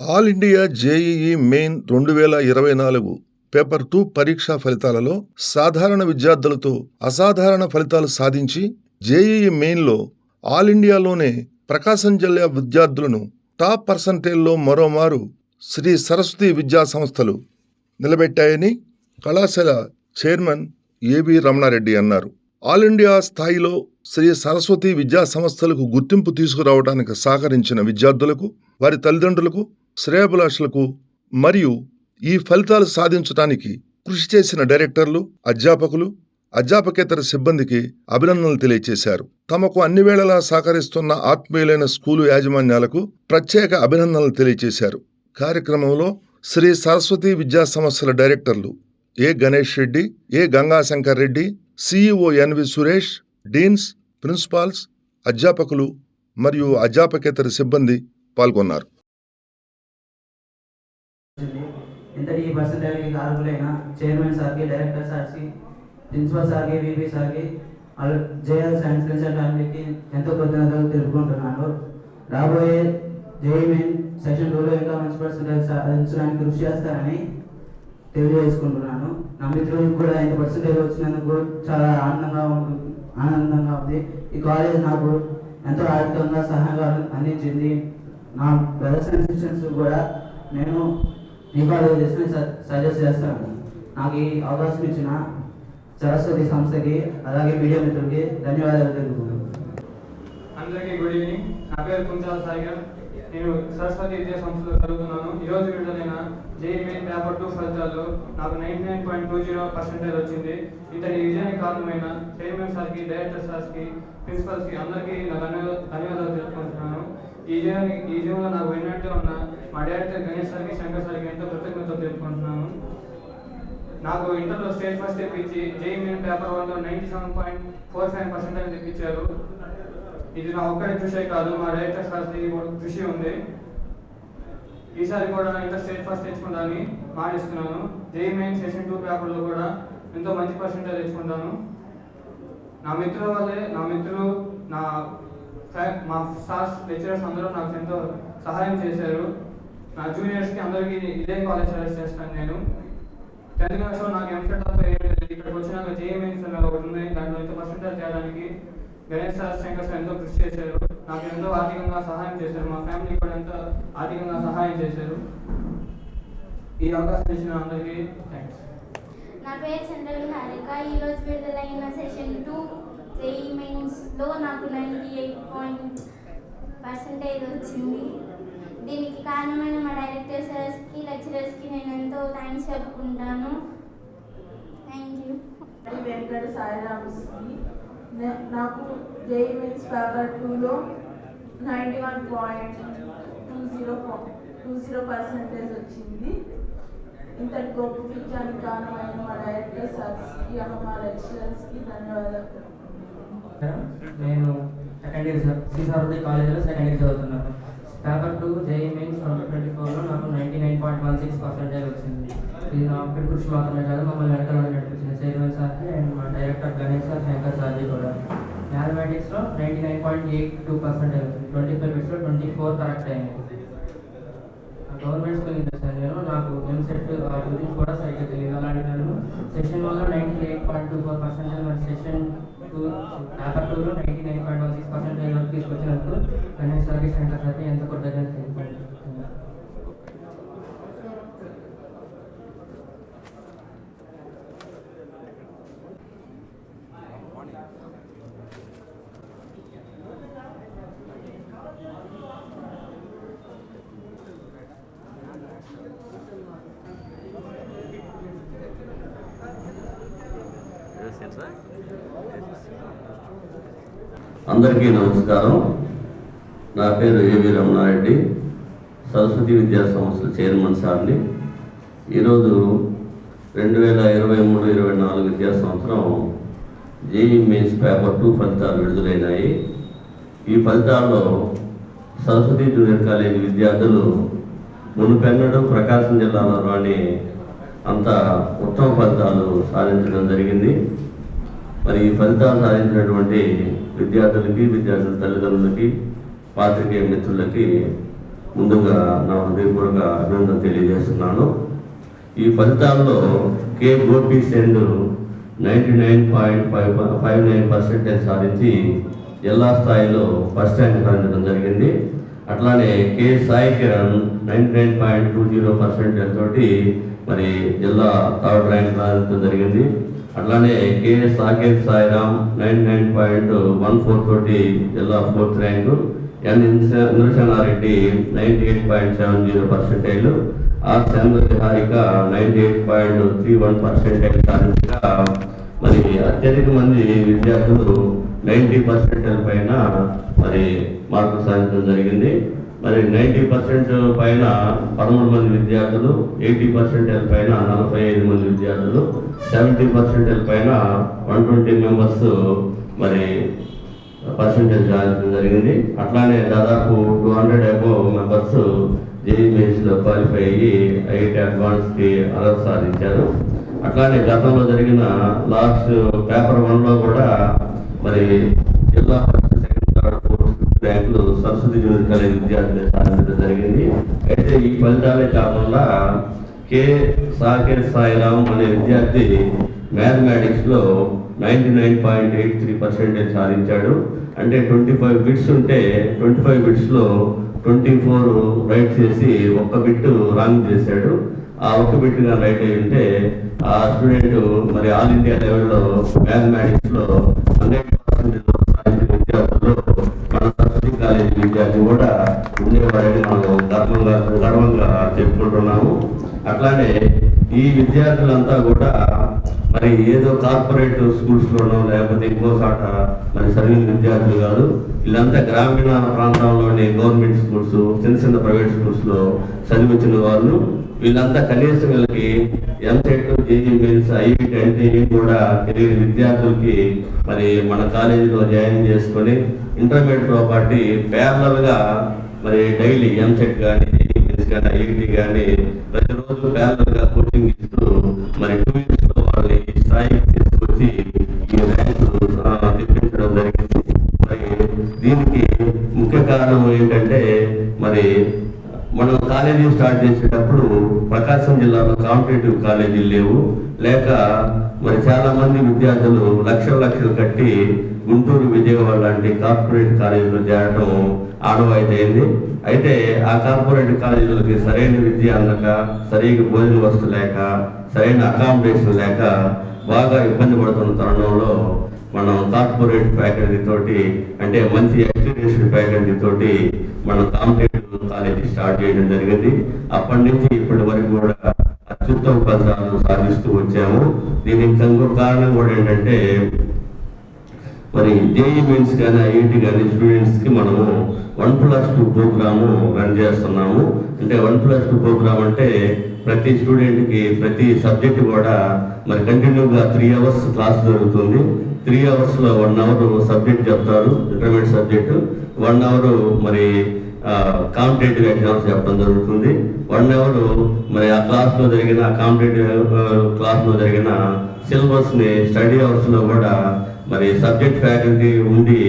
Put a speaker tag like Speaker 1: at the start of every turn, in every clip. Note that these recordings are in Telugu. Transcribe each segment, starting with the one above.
Speaker 1: ఆల్ ఇండియా జేఈఈ మెయిన్ రెండు వేల ఇరవై నాలుగు పేపర్ టూ పరీక్షా ఫలితాలలో సాధారణ విద్యార్థులతో అసాధారణ ఫలితాలు సాధించి జేఈఈ మెయిన్లో ఆల్ ఇండియాలోనే ప్రకాశం జిల్లా విద్యార్థులను టాప్ పర్సంటేజ్లో మరోమారు శ్రీ సరస్వతి విద్యా సంస్థలు నిలబెట్టాయని కళాశాల చైర్మన్ ఏబి రమణారెడ్డి అన్నారు. ఆల్ ఇండియా స్థాయిలో శ్రీ సరస్వతి విద్యా సంస్థలకు గుర్తింపు తీసుకురావడానికి సహకరించిన విద్యార్థులకు వారి తల్లిదండ్రులకు శ్రేయభిలాషులకు మరియు ఈ ఫలితాలు సాధించడానికి కృషి చేసిన డైరెక్టర్లు అధ్యాపకులు అధ్యాపకేతర సిబ్బందికి అభినందనలు తెలియజేశారు తమకు అన్ని వేళలా సహకరిస్తున్న ఆత్మీయులైన స్కూలు యాజమాన్యాలకు ప్రత్యేక అభినందనలు తెలియజేశారు కార్యక్రమంలో శ్రీ సరస్వతి విద్యా సంస్థల డైరెక్టర్లు A Ganesh Reddy A Gangashankar Reddy CEO N V Suresh deans principals అధ్యాపకులు మరియు అధ్యాపకేతర సిబ్బంది పాల్గొన్నారు.
Speaker 2: ఎంతటి ఈ పర్సంటేజ్కి కారకులైన చైర్మన్ సార్కి డైరెక్టర్ సార్కి ప్రిన్సిపల్ సార్కి వీపీ సార్కి జేఎల్ సైన్స్ క్రిన్సల్ ఫ్యామిలీకి ఎంతో కృతజ్ఞతలు తెలుపుకుంటున్నాను. రాబోయే జేఈమెన్ సెషన్ టూలో ఇంకా మంచి పర్సంటేజ్ సాధించడానికి కృషి చేస్తారని తెలియజేసుకుంటున్నాను. నా మిత్రులకు కూడా ఇంత పర్సంటేజ్ వచ్చినందుకు చాలా ఆనందంగా ఉంటుంది ఆనందంగా ఉంది. ఈ కాలేజ్ నాకు ఎంతో ఆర్థికంగా సహాయంగా అందించింది. నా ప్రదర్శన అండ్ కూడా నేను ఇంకా కాలేజ్ చేసిన సజెస్ట్ చేస్తాను. నాకు ఈ అవకాశం ఇచ్చిన సరస్వతి సంస్థకి అలాగే మీడియా మిత్రులకి ధన్యవాదాలు తెలుపుకుంటున్నాను.
Speaker 3: అందరికీ గుడ్ ఈవినింగ్. నా పేరు కుంచాల సాయిగర్ నేను సరస్వతి విద్యా సంస్థలో చదువుతున్నాను. ఈరోజు విడుదలైన జేఈ మెయిన్ పేపర్ టూ ఫలితాల్లో నాకు ninety nine point two zero percentage వచ్చింది. ఇతని విజయానికి కారణమైన చైర్మన్ సార్కి డైరెక్టర్ సార్కి ప్రిన్సిపల్స్కి అందరికీ నా ధన్యవాదాలు తెలుపుకుంటున్నాను. ఈ విజయానికి ఈ విజయంలో నాకు విన్నట్టు ఉన్న మా డైరెక్టర్ గణేష్ సార్కి శంకర్ సార్కి ఎంతో కృతజ్ఞతలు తెలుపుకుంటున్నాను నాకు ఇంటర్లో స్టేట్ ఫస్ట్ తెప్పించి జేఈ మెయిన్ పేపర్ వన్లో ninety seven point four five percentage తెప్పించారు. ఇది నా ఒక్కరి కృషి కాదు మా డైరెక్టర్ సార్కి కూడా కృషి ఉంది. ఈసారి కూడా ఇంటర్ స్టేట్ ఫస్ట్ తెచ్చుకుంటానని మాటిస్తున్నాను జేఈ మెయిన్ సెషన్ టూ పేపర్లో కూడా ఎంతో మంచి పర్సెంటేజ్ తెచ్చుకుంటాను. నా మిత్రుల వల్లే నా మిత్రులు నా మా సార్ లెక్చరర్స్ అందరూ నాకు ఎంతో సహాయం చేశారు. నా జూనియర్స్కి అందరికీ ఇదే కాలేజ్ సజెస్ట్ చేస్తాను నేను. టెన్త్ క్లాస్లో నాకు ఎంసెట్ తప్ప ఏం లేదు. ఇక్కడికి వచ్చినాక జేఎంఎన్స్ అనేది ఒకటి ఉంది. దాంట్లో ఎంత పర్సెంటేజ్ చేయడానికి గణేష్ సార్ శంకర్ సార్ ఎంతో కృషి చేశారు. నాకు ఎంతో ఆర్థికంగా సహాయం చేశారు. మా ఫ్యామిలీ కూడా ఎంతో ఆర్థికంగా సహాయం చేశారు. ఈ అవకాశం ఇచ్చిన అందరికీ థ్యాంక్స్
Speaker 4: నా పేరు చంద్రవి హారిక ఈరోజు విడుదలైన సెషన్ టూ జేఈ మెయిన్స్లో నాకు నైంటీ ఎయిట్ పాయింట్ పర్సంటేజ్ వచ్చింది. దీనికి కారణమైన మా డైరెక్టర్ సార్స్కి లెక్చరర్స్కి నేను ఎంతో థ్యాంక్స్ చెప్పుకుంటాను. థ్యాంక్ యూ
Speaker 5: వెంకట సాయిరామ్స్కి నాకు జేఈ మెయిన్స్ పేపర్ టూలో ninety one point two zero two zero percentage వచ్చింది. ఇంతటి గొప్ప విజయానికి కారణమైన మా డైరెక్టర్ సార్స్కి అమ్మ మా లెక్చరర్స్కి ధన్యవాదాలు.
Speaker 6: నేను సెకండ్ ఇయర్ శ్రీ సరస్వతి కాలేజీలో సెకండ్ ఇయర్ చదువుతున్నాను. Paper two JEE mains twenty twenty ఫోర్లో నాకు ninety nine point one six percentage వచ్చింది. ఇది నా ఒక్కడి కృషి మాత్రమే కాదు మమ్మల్ని వెనకాల నడిపించిన చైర్మన్ సార్కి అండ్ మా డైరెక్టర్ గణేష్ సార్ శంకర్ సార్జీ కూడా. మ్యాథమెటిక్స్లో ninety nine point eight two percentage వచ్చింది. ట్వంటీ ఫైవ్ బిట్స్లో ట్వంటీ ఫోర్ కరెక్ట్ అయింది. గవర్నమెంట్ స్కూల్ చేశాను నేను నాకు ఎంసెట్ ఆ గురించి కూడా సరిగ్గా తెలియదు. అలాంటి నేను సెషన్ వల్ల ninety eight point two four percentage మరి సెషన్ టూ పేపర్ టూలో ninety nine point one six percentage వరకు తీసుకొచ్చినందుకు గణేష్ సార్కి శంకర్ సార్కి ఎంత కొద్దిగా తెలుపుకుంటున్నాను.
Speaker 7: అందరికీ నమస్కారం. నా పేరు ఏవి రమణారెడ్డి సరస్వతి విద్యా సంస్థ చైర్మన్ సార్ని. ఈరోజు రెండు వేల ఇరవై మూడు ఇరవై నాలుగు విద్యా సంవత్సరం జేఈ మెయిన్స్ పేపర్ టూ ఫలితాలు విడుదలైనాయి. ఈ ఫలితాల్లో సరస్వతి జూనియర్ కాలేజీ విద్యార్థులు మునుపెన్నడూ ప్రకాశం జిల్లాలో రాని అంత ఉత్తమ ఫలితాలు సాధించడం జరిగింది. మరి ఈ ఫలితాలు సాధించినటువంటి విద్యార్థులకి విద్యార్థుల తల్లిదండ్రులకి పాత్రికేయ మిత్రులకి ముందుగా నా హృదయపూర్వక అభినందన తెలియజేస్తున్నాను. ఈ ఫలితాల్లో K Gopi send ninety nine point five five nine percentage సాధించి జిల్లా స్థాయిలో ఫస్ట్ ర్యాంక్ సాధించడం జరిగింది. అట్లానే K Sai Kiran ninety nine point two zero percentage తోటి మరి జిల్లా థర్డ్ ర్యాంక్ సాధించడం జరిగింది. అట్లానే KS Saketh Sairam nine nine point one four తోటి జిల్లా fourth rank N Indrasena Reddy ninety eight point seven zero percentage R Chandraharika ninety eight point three one percentage సాధించగా మరి అత్యధిక మంది విద్యార్థులు నైంటీ పర్సెంటేజ్ పైన మరి మార్కులు సాధించడం జరిగింది. మరి నైంటీ పర్సెంట్ పైన పదమూడు మంది విద్యార్థులు ఎయిటీ పర్సెంటేజ్ పైన నలభై ఐదు మంది విద్యార్థులు సెవెంటీ పర్సెంటేజ్ పైన వన్ ట్వంటీ మెంబర్స్ మరి పర్సెంటేజ్ రావడం జరిగింది. అట్లానే దాదాపు two hundred above members JEE మెయిన్స్లో క్వాలిఫై అయ్యి ఐఐటి అడ్వాన్స్కి అర్హత సాధించారు. అట్లానే గతంలో జరిగిన లాస్ట్ పేపర్ వన్లో కూడా మరి జిల్లా first second third fourth fifth ర్యాంకులు సరస్వతి విద్యార్థులు సాధించడం జరిగింది. అయితే ఈ ఫలితాలే కాకుండా కే. సాకేర్ సాయిరామ్ అనే విద్యార్థి మ్యాథమెటిక్స్లో ninety nine point eight three percentage సాధించాడు. అంటే ట్వంటీ ఫైవ్ బిట్స్ ఉంటే ట్వంటీ ఫైవ్ బిట్స్లో ట్వంటీ ఫోర్ రైట్ చేసి ఒక్క బిట్ రాంగ్ చేశాడు. ఆ ఒక్క బిట్గా రైట్ అయి ఉంటే ఆ స్టూడెంట్ మరి ఆల్ ఇండియా లెవెల్లో మ్యాథమెటిక్స్లో హండ్రెడ్ పర్సెంటేజ్ కాలేజీ విద్యార్థి కూడా ఉండేవాడని మనం గర్వంగా గర్వంగా చెప్పుకుంటున్నాము. అట్లానే ఈ విద్యార్థులంతా కూడా మరి ఏదో కార్పొరేట్ స్కూల్స్ లోనో లేకపోతే ఇంకో చోట మరి చదివిన విద్యార్థులు కాదు వీళ్ళంతా గ్రామీణ ప్రాంతంలోని గవర్నమెంట్ స్కూల్స్ చిన్న చిన్న ప్రైవేట్ స్కూల్స్లో చదివించిన వాళ్ళు వీళ్ళంతా కనీసం వీళ్ళకి ఎంసెట్ జేజీ మెయిన్స్ ఐఐటి అంటే కూడా తెలియని విద్యార్థులకి మరి మన కాలేజీలో జాయిన్ చేసుకొని ఇంటర్మీడియట్తో పాటు మరి డైలీ ఎంసెట్ కానీ మెయిన్స్ కానీ ఐఐటి కానీ ప్రతిరోజు parallel గా కోచింగ్ ఇస్తూ మరి టూ ఇయర్స్లో వాళ్ళని ఈ స్థాయికి తీసుకొచ్చి ఈ ర్యాంకు తెప్పించడం జరిగింది. మరి దీనికి ముఖ్య కారణం ఏంటంటే మరి మనం కాలేజీ స్టార్ట్ చేసేటప్పుడు ప్రకాశం జిల్లాలో కాంపిటేటివ్ కాలేజీలు లేవు. లేక మరి చాలా మంది విద్యార్థులు లక్షల లక్షలు కట్టి గుంటూరు విజయవాడ లాంటి కార్పొరేట్ కాలేజీలో చేరటం ఆనవాయితీ అయితే ఆ కార్పొరేట్ కాలేజీలకి సరైన విద్య అందక సరైన భోజన వస్తు లేక సరైన అకామిడేషన్ లేక బాగా ఇబ్బంది పడుతున్న తరుణంలో మనం కార్పొరేట్ ఫ్యాకల్టీ తోటి అంటే మంచి ఎక్స్పీరియన్స్డ్ ఫ్యాకల్టీ తోటి మనం కాంపిటేటివ్ కాలేజీ స్టార్ట్ చేయడం జరిగింది. అప్పటి నుంచి ఇప్పటి వరకు కూడా అత్యుత్తమ ఫలితాలను సాధిస్తూ వచ్చాము. దీనికి ఇంకొక కారణం కూడా ఏంటంటే మరి జేఈ మెయిన్స్ కానీ ఐఐటి కానీ స్టూడెంట్స్కి మనము one plus two programme run చేస్తున్నాము. అంటే వన్ ప్లస్ టూ ప్రోగ్రామ్ అంటే ప్రతి స్టూడెంట్కి ప్రతి సబ్జెక్ట్ కూడా మరి కంటిన్యూగా త్రీ అవర్స్ క్లాస్ జరుగుతుంది. త్రీ అవర్స్లో వన్ అవర్ సబ్జెక్ట్ చెప్తారు ఇంటర్మీడియట్ సబ్జెక్ట్. వన్ అవర్ మరి కాంపిటేటివ్ ఎగ్జామ్స్ చెప్పడం జరుగుతుంది. వన్ అవర్ మరి ఆ క్లాస్లో జరిగిన కాంపిటేటివ్ క్లాస్లో జరిగిన సిలబస్ని స్టడీ అవర్స్లో కూడా మరి సబ్జెక్ట్ ఫ్యాకల్టీ ఉండి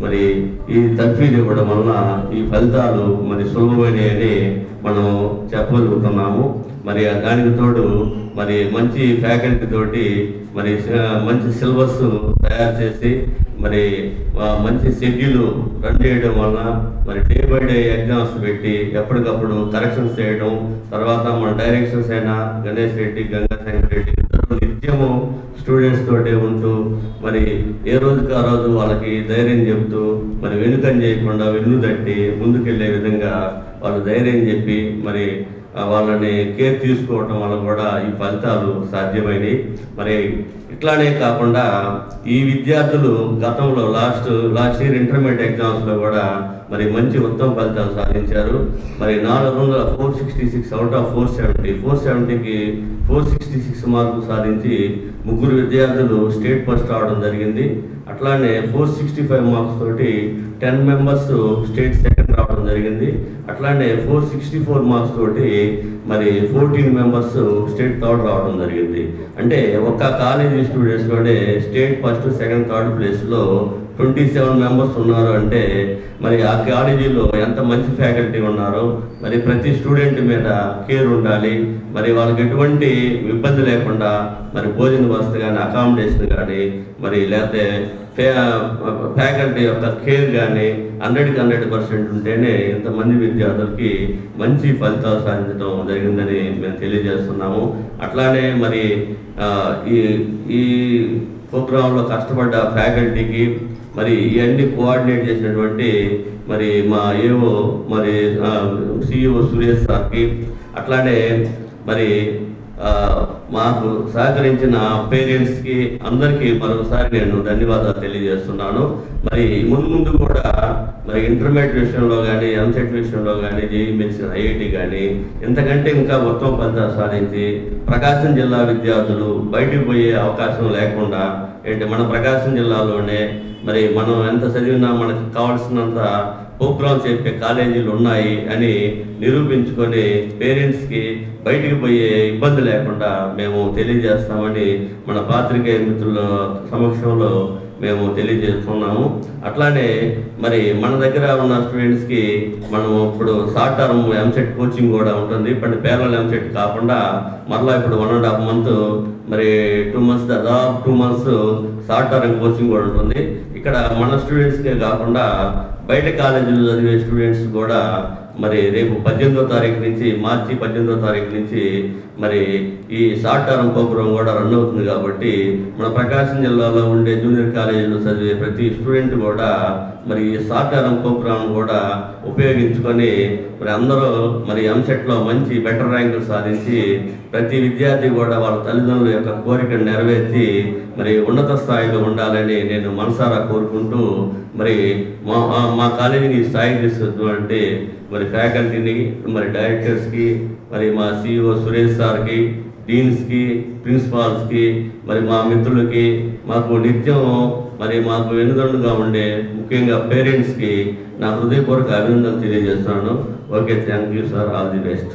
Speaker 7: మరి ఈ తర్ఫీదు ఇవ్వడం వలన ఈ ఫలితాలు మరి సులభమైనవి మనం చెప్పగలుగుతున్నాము. మరి దానికి తోడు మరి మంచి ఫ్యాకల్టీ తోటి మరి మంచి సిలబస్ తయారు చేసి మరి మంచి షెడ్యూల్ రన్ చేయడం వలన మరి డే బై డే ఎగ్జామ్స్ పెట్టి ఎప్పటికప్పుడు కరెక్షన్స్ చేయడం తర్వాత మన డైరెక్షన్స్ అయినా గణేష్ రెడ్డి గంగా రెడ్డి నిత్యము స్టూడెంట్స్ తోటే ఉంటూ మరి ఏ రోజుకి ఆ రోజు వాళ్ళకి ధైర్యం చెబుతూ మరి వెనుకని చేయకుండా వెన్ను తట్టి ముందుకెళ్ళే విధంగా వాళ్ళు ధైర్యం చెప్పి మరి వాళ్ళని కేర్ తీసుకోవటం వల్ల కూడా ఈ ఫలితాలు సాధ్యమైనవి మరి ఇట్లానే కాకుండా ఈ విద్యార్థులు గతంలో లాస్ట్ లాస్ట్ ఇయర్ ఇంటర్మీడియట్ ఎగ్జామ్స్లో కూడా మరి మంచి ఉత్తమ ఫలితాలు సాధించారు. మరి నాలుగు వందల four sixty six out of four seventy. Four సెవెంటీకి four sixty six మార్కులు సాధించి ముగ్గురు విద్యార్థులు స్టేట్ ఫస్ట్ రావడం జరిగింది. అట్లానే ఫోర్ సిక్స్టీ ఫైవ్ మార్క్స్ తోటి టెన్ మెంబర్స్ స్టేట్ సెకండ్ రావడం జరిగింది. అట్లానే ఫోర్ సిక్స్టీ ఫోర్ మార్క్స్ తోటి మరి ఫోర్టీన్ మెంబర్స్ స్టేట్ థర్డ్ రావడం జరిగింది. అంటే ఒక్క కాలేజీ స్టూడెంట్స్లోనే స్టేట్ ఫస్ట్ సెకండ్ థర్డ్ ప్లేస్లో ట్వంటీ సెవెన్ మెంబర్స్ ఉన్నారు అంటే మరి ఆ కాలేజీలో ఎంత మంచి ఫ్యాకల్టీ ఉన్నారో మరి ప్రతి స్టూడెంట్ మీద కేర్ ఉండాలి మరి వాళ్ళకి ఎటువంటి ఇబ్బంది లేకుండా మరి భోజన వసతి కానీ అకామిడేషన్ కానీ మరి లేకపోతే ఫ్యాకల్టీ యొక్క కేర్ కానీ హండ్రెడ్కి హండ్రెడ్ పర్సెంట్ ఉంటేనే ఇంతమంది విద్యార్థులకి మంచి ఫలితాలు సాధించడం జరిగిందని మేము తెలియజేస్తున్నాము. అట్లానే మరి ఈ ఈ ప్రోగ్రాంలో కష్టపడ్డ ఫ్యాకల్టీకి మరి ఇవన్నీ కోఆర్డినేట్ చేసినటువంటి మరి మా ఏవో మరి సిఇఓ సురేష్ సార్కి అట్లానే మరి మాకు సహకరించిన పేరెంట్స్కి అందరికీ మరొకసారి నేను ధన్యవాదాలు తెలియజేస్తున్నాను. మరి ముందు ముందు కూడా మరి ఇంటర్మీడియట్ విషయంలో కానీ ఎంసెట్ విషయంలో కానీ జేఈ ఐఐటి కానీ ఇంతకంటే ఇంకా ఉత్తమ ఫలితాలు సాధించి ప్రకాశం జిల్లా విద్యార్థులు బయటికి పోయే అవకాశం లేకుండా ఏంటి మన ప్రకాశం జిల్లాలోనే మరి మనం ఎంత చదివినా మనకు కావాల్సినంత ప్రోగ్రామ్స్ చెప్పే కాలేజీలు ఉన్నాయి అని నిరూపించుకొని పేరెంట్స్కి బయటికి పోయే ఇబ్బంది లేకుండా మేము తెలియజేస్తామని మన పాత్రికేయ మిత్రుల సమక్షంలో మేము తెలియజేస్తున్నాము. అట్లానే మరి మన దగ్గర ఉన్న స్టూడెంట్స్కి మనం ఇప్పుడు షార్ట్ టర్మ్ ఎంసెట్ కోచింగ్ కూడా ఉంటుంది. ఇప్పుడు పేరల్ ఎంసెట్ కాకుండా మరలా ఇప్పుడు వన్ అండ్ హాఫ్ మంత్ మరి టూ మంత్స్ దాదాపు two months short term coaching కూడా ఉంటుంది. ఇక్కడ మన స్టూడెంట్స్కే కాకుండా బయట కాలేజీలో చదివే స్టూడెంట్స్ కూడా మరి రేపు పద్దెనిమిదో తారీఖు నుంచి మార్చి పద్దెనిమిదో తారీఖు నుంచి మరి ఈ షార్ట్ టర్మ్ ప్రోగ్రామ్ కూడా రన్ అవుతుంది కాబట్టి మన ప్రకాశం జిల్లాలో ఉండే జూనియర్ కాలేజీలో చదివే ప్రతి స్టూడెంట్ కూడా మరి ఈ షార్ట్ కూడా ఉపయోగించుకొని మరి అందరూ మరి ఎంసెట్లో మంచి బెటర్ ర్యాంకులు సాధించి ప్రతి విద్యార్థి కూడా వాళ్ళ తల్లిదండ్రుల యొక్క కోరికను నెరవేర్చి మరి ఉన్నత స్థాయిలో ఉండాలని నేను మనసారా కోరుకుంటూ మరి మా మా- మా కాలేజీని స్థాయి స్థాయికి తీసుకొచ్చినటువంటి మరి ఫ్యాకల్టీని మరి డైరెక్టర్స్కి మరి మా సిఇఓ సురేష్ సార్కి డీన్స్కి ప్రిన్సిపాల్స్కి మరి మా మిత్రులకి మాకు నిత్యం మరి మాకు వెనుదండుగా ఉండే ముఖ్యంగా పేరెంట్స్కి నా హృదయపూర్వక అభినందనలు తెలియజేస్తున్నాను. Okay thank you sir all the best